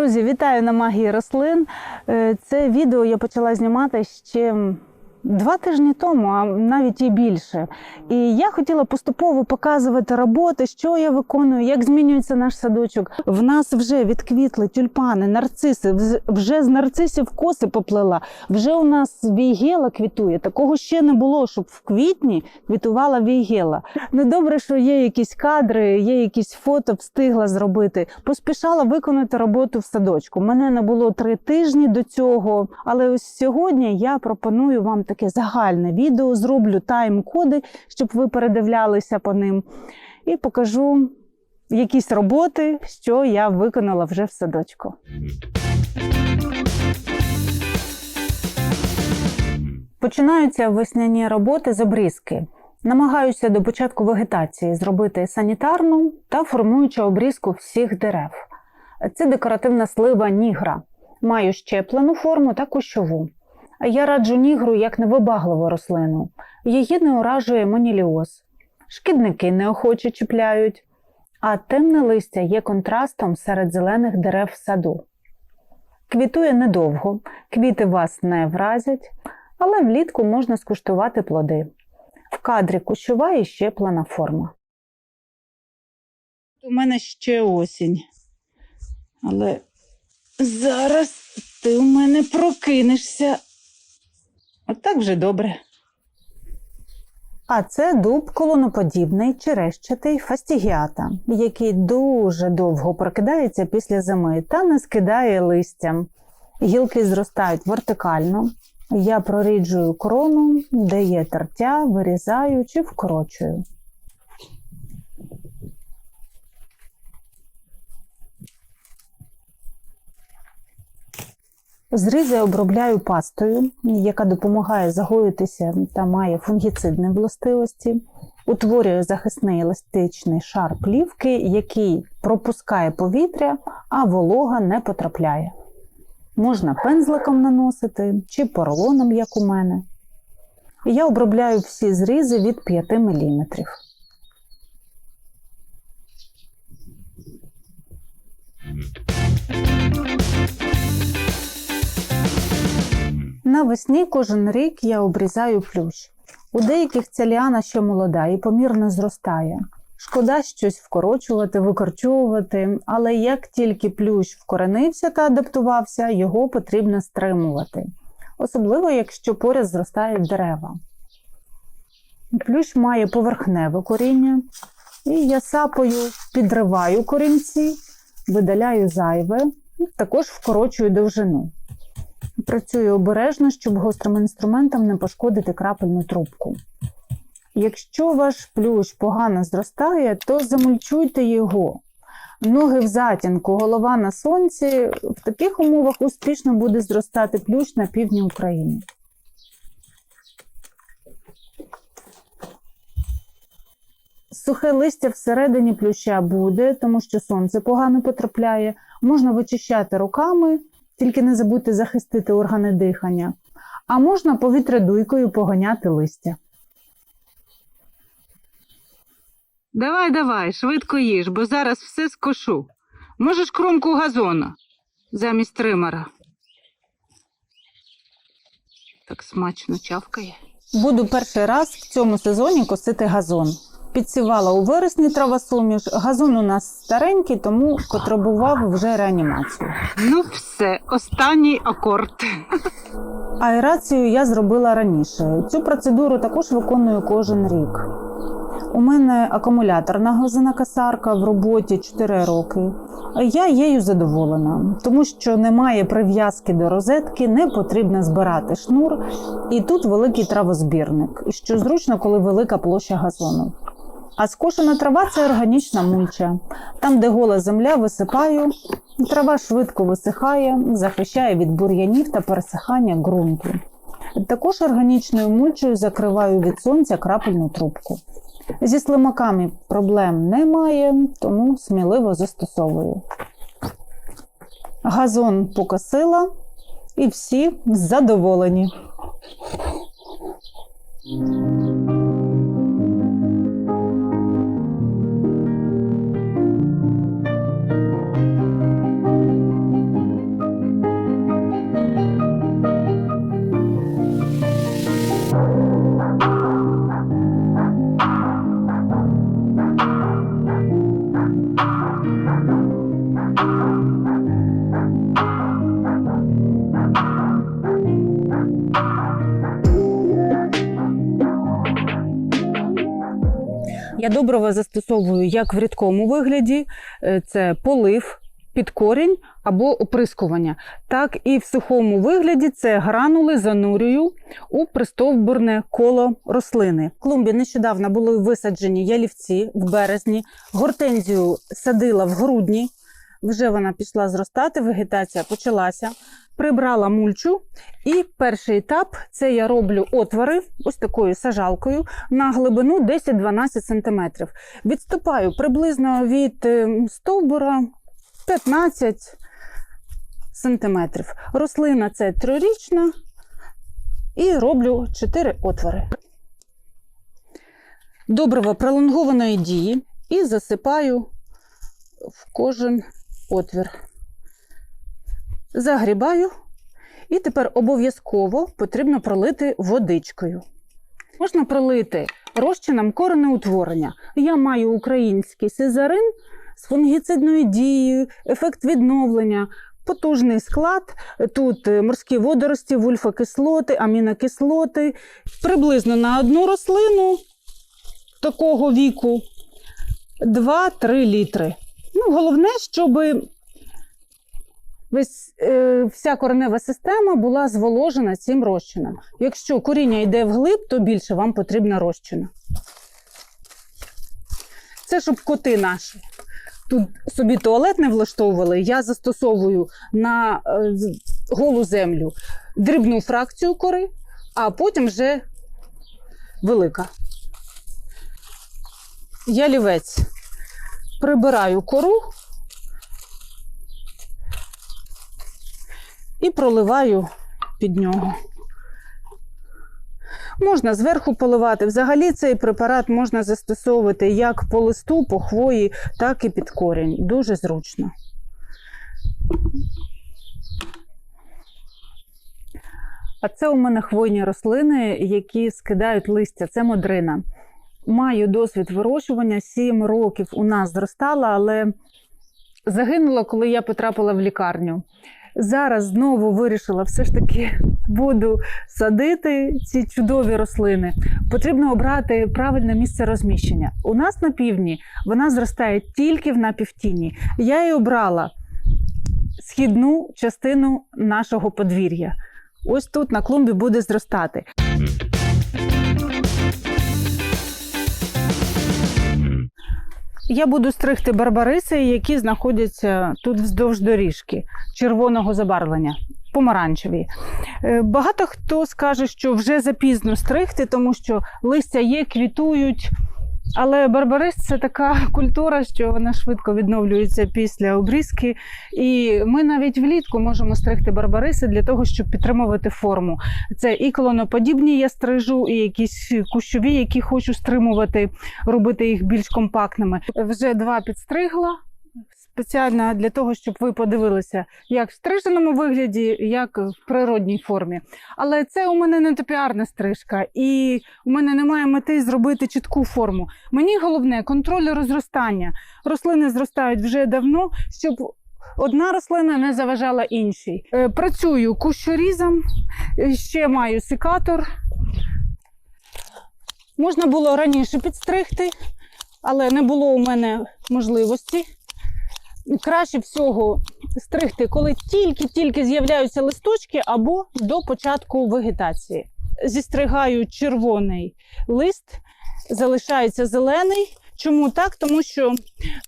Друзі, вітаю на магії рослин. Е, Це відео я почала знімати ще два тижні тому, а навіть і більше. І я хотіла поступово показувати роботи, що я виконую, як змінюється наш садочок. В нас вже відквітли тюльпани, нарциси, вже з нарцисів коси поплела. Вже у нас війгела квітує. Такого ще не було, щоб в квітні квітувала війгела. Ну добре, що є якісь кадри, є якісь фото, встигла зробити. Поспішала виконати роботу в садочку. Мене не було три тижні до цього. Але ось сьогодні я пропоную вам таке загальне відео. Зроблю тайм-коди, щоб ви передивлялися по ним, і покажу якісь роботи, що я виконала вже в садочку. Починаються весняні роботи з обрізки. Намагаюся до початку вегетації зробити санітарну та формуючу обрізку всіх дерев. Це декоративна слива нігра. Маю щеплену форму та кущову. Я раджу нігру як невибагливу рослину. Її не уражує моніліоз. Шкідники неохоче чіпляють, а темне листя є контрастом серед зелених дерев в саду. Квітує недовго, квіти вас не вразять, але влітку можна скуштувати плоди. В кадрі кущова і щеплена форма. У мене ще осінь. Але зараз ти у мене прокинешся. Отак вже добре. А це дуб колоноподібний, черещатий фастігіата, який дуже довго прокидається після зими та не скидає листям. Гілки зростають вертикально. Я проріджую крону, де є тертя, вирізаю чи вкорочую. Зризи обробляю пастою, яка допомагає загоїтися та має фунгіцидні властивості. Утворює захисний еластичний шар плівки, який пропускає повітря, а волога не потрапляє. Можна пензликом наносити чи поролоном, як у мене. Я обробляю всі зрізи від 5 мм. Навесні кожен рік я обрізаю плющ. У деяких ця ліана ще молода і помірно зростає. Шкода щось вкорочувати, викорчовувати, але як тільки плющ вкоренився та адаптувався, його потрібно стримувати, особливо якщо поряд зростають дерева. Плющ має поверхневе коріння, і я сапою підриваю корінці, видаляю зайве, також вкорочую довжину. Працюю обережно, щоб гострим інструментом не пошкодити крапельну трубку. Якщо ваш плющ погано зростає, то замульчуйте його. Ноги в затінку, голова на сонці. В таких умовах успішно буде зростати плющ на півдні України. Сухе листя всередині плюща буде, тому що сонце погано потрапляє. Можна вичищати руками, тільки не забудьте захистити органи дихання. А можна повітрядуйкою поганяти листя. Давай, давай, швидко їж, бо зараз все скошу. Можеш кромку газона замість тримера. Так смачно чавкає. Буду перший раз в цьому сезоні косити газон. Підсівала у вересні травосуміш. Газон у нас старенький, тому потребував вже реанімацію. Ну, все, останній акорд. Аерацію я зробила раніше. Цю процедуру також виконую кожен рік. У мене акумуляторна газина косарка в роботі 4 роки. Я її задоволена, тому що немає прив'язки до розетки, не потрібно збирати шнур, і тут великий травозбірник, що зручно, коли велика площа газону. А скошена трава це органічна мульча. Там, де гола земля, висипаю, трава швидко висихає, захищає від бур'янів та пересихання ґрунту. Також органічною мульчою закриваю від сонця крапельну трубку. Зі слимаками проблем немає, тому сміливо застосовую. Газон покосила і всі задоволені. Я добрива застосовую як в рідкому вигляді, е, це полив під корінь або оприскування, так і в сухому вигляді це гранули занурюю у пристовбурне коло рослини. В клумбі нещодавно були висаджені ялівці в березні, гортензію садила в грудні. Вже вона пішла зростати, вегетація почалася. Прибрала мульчу, і перший етап це я роблю отвори ось такою сажалкою на глибину 10-12 см. Відступаю приблизно від е, стовбура 15 см. Рослина це трирічна, і роблю 4 отвори. Добриво пролонгованої дії і засипаю в кожен отвір. Загрібаю, і тепер обов'язково потрібно пролити водичкою. Можна пролити розчином коренеутворення. Я маю український сезарин з фунгіцидною дією, ефект відновлення, потужний склад. Тут е, морські водорості, вульфокислоти, амінокислоти. Приблизно на одну рослину такого віку 2-3 літри. Ну, головне, щоб весь, е, вся коренева система була зволожена цим розчином. Якщо коріння йде вглиб, то більше вам потрібна розчина. Це щоб коти наші тут собі туалет не влаштовували, я застосовую на е, голу землю дрібну фракцію кори, а потім вже велика. Ялівець прибираю кору і проливаю під нього. Можна зверху поливати. Взагалі цей препарат можна застосовувати як по листу, по хвої, так і під корінь. Дуже зручно. А це у мене хвойні рослини, які скидають листя. Це модрина. Маю досвід вирощування, 7 років у нас зростала, але загинула, коли я потрапила в лікарню. Зараз знову вирішила все ж таки буду садити ці чудові рослини. Потрібно обрати правильне місце розміщення. У нас на півдні вона зростає тільки в напівтіні. Я її обрала східну частину нашого подвір'я. Ось тут на клумбі буде зростати. Я буду стригти барбариси, які знаходяться тут вздовж доріжки червоного забарвлення, помаранчеві. Е, Багато хто скаже, що вже запізно стригти, тому що листя є, квітують. Але барбарис це така культура, що вона швидко відновлюється після обрізки. І ми навіть влітку можемо стригти барбариси для того, щоб підтримувати форму. Це і колоноподібні я стрижу, і якісь кущові, які хочу стримувати, робити їх більш компактними. Вже два підстригла спеціально для того, щоб ви подивилися, як в стриженому вигляді, як в природній формі. Але це у мене не топіарна стрижка, і у мене немає мети зробити чітку форму. Мені головне контроль розростання. Рослини зростають вже давно, щоб одна рослина не заважала іншій. Е, Працюю кущорізом, е, ще маю секатор. Можна було раніше підстригти, але не було у мене можливості. Краще всього стригти, коли тільки-тільки з'являються листочки або до початку вегетації. Зістригаю червоний лист, залишається зелений. Чому так? Тому що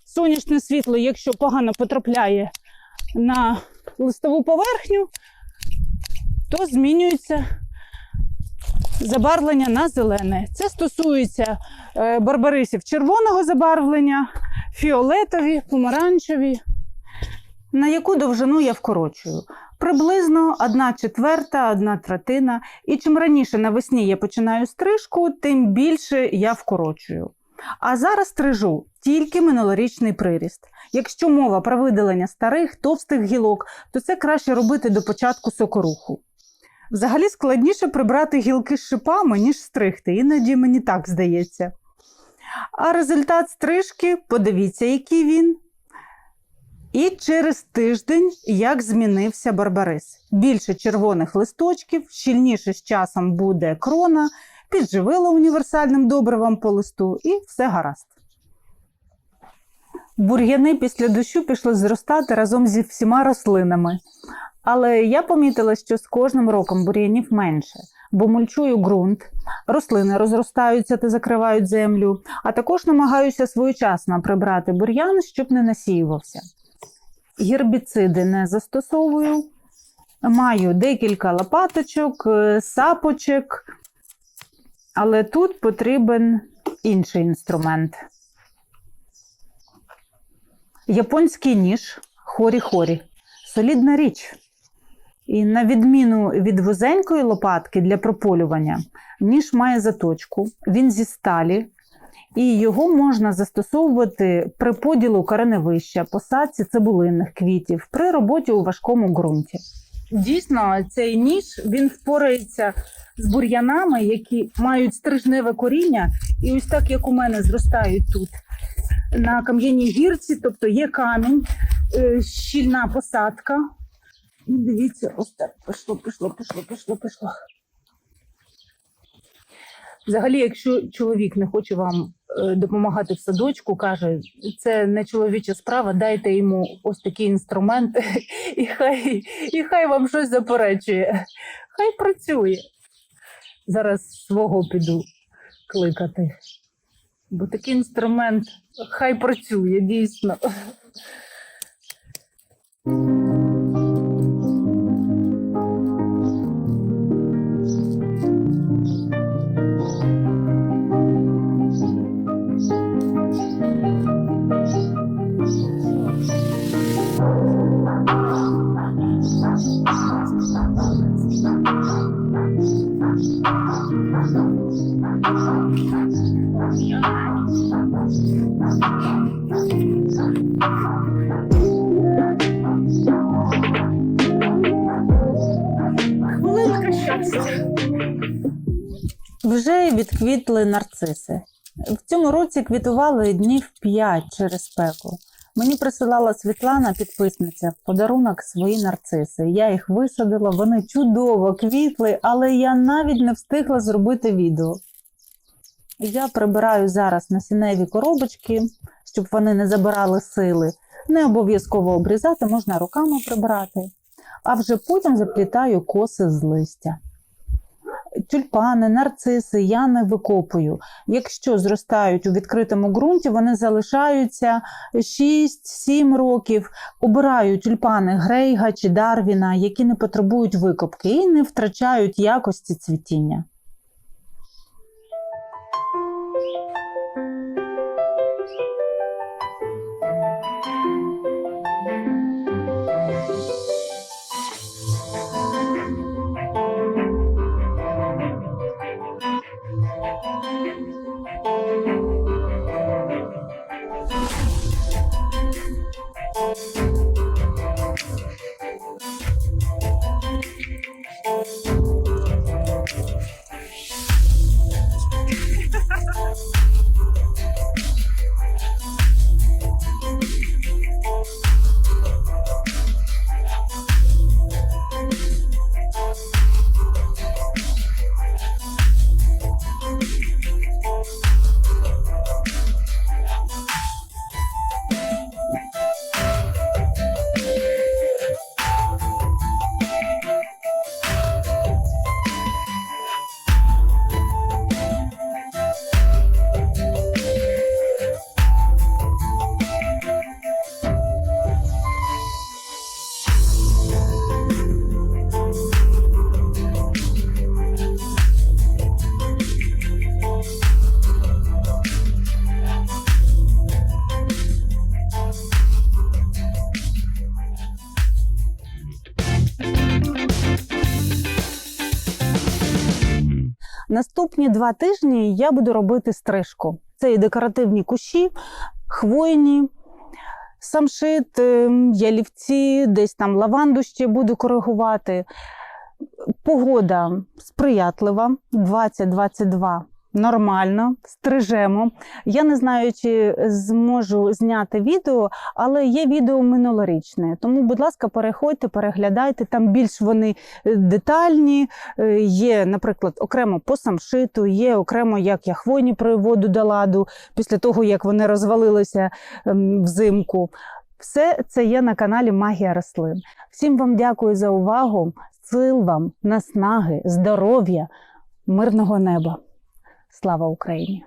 сонячне світло, якщо погано потрапляє на листову поверхню, то змінюється забарвлення на зелене. Це стосується е, барбарисів червоного забарвлення, фіолетові, помаранчеві. На яку довжину я вкорочую? Приблизно 1 четверта, 1 третина. І чим раніше навесні я починаю стрижку, тим більше я вкорочую. А зараз стрижу тільки минулорічний приріст. Якщо мова про видалення старих, товстих гілок, то це краще робити до початку сокоруху. Взагалі складніше прибрати гілки з шипами, ніж стригти, іноді мені так здається. А результат стрижки, подивіться, який він. І через тиждень як змінився барбарис. Більше червоних листочків, щільніше з часом буде крона, підживила універсальним добривом по листу і все гаразд. Бур'яни після дощу пішли зростати разом зі всіма рослинами. Але я помітила, що з кожним роком бур'янів менше, бо мульчую ґрунт, рослини розростаються та закривають землю, а також намагаюся своєчасно прибрати бур'ян, щоб не насіювався. Гербіциди не застосовую. Маю декілька лопаточок, е, сапочок, але тут потрібен інший інструмент. Японський ніж хорі-хорі. Солідна річ. І на відміну від вузенької лопатки для прополювання, ніж має заточку, він зі сталі, і його можна застосовувати при поділу кореневища, посадці цибулинних квітів, при роботі у важкому ґрунті. Дійсно, цей ніж він впорається з бур'янами, які мають стрижневе коріння, і ось так як у мене зростають тут на кам'яній гірці, тобто є камінь, е, щільна посадка. Дивіться, ось так пішло, пішло, пішло, пішло, пішло. Взагалі, якщо чоловік не хоче вам е, допомагати в садочку, каже, це не чоловіча справа, дайте йому ось такий інструмент, і хай, і хай вам щось заперечує. Хай працює. Зараз свого піду кликати. Бо такий інструмент хай працює, дійсно. Вже відквітли нарциси. В цьому році квітували днів 5 через спеку. Мені присилала Світлана, підписниця, в подарунок свої нарциси. Я їх висадила, вони чудово квітли, але я навіть не встигла зробити відео. Я прибираю зараз насінневі коробочки, щоб вони не забирали сили. Не обов'язково обрізати, можна руками прибирати. А вже потім заплітаю коси з листя. Тюльпани, нарциси я не викопую. Якщо зростають у відкритому ґрунті, вони залишаються 6-7 років. Обираю тюльпани Грейга чи Дарвіна, які не потребують викопки і не втрачають якості цвітіння. Наступні два тижні я буду робити стрижку. Це і декоративні кущі, хвойні, самшит, е, ялівці, десь там лаванду ще буду коригувати. Погода сприятлива 20-22 нормально, стрижемо. Я не знаю, чи зможу зняти відео, але є відео минулорічне. Тому, будь ласка, переходьте, переглядайте. Там більш вони е, детальні. Е, Є, наприклад, окремо по самшиту, є окремо, як я хвойні приводу до ладу після того, як вони розвалилися ем, взимку. Все це є на каналі Магія рослин. Всім вам дякую за увагу, сил вам, наснаги, здоров'я, мирного неба. Слава Україні!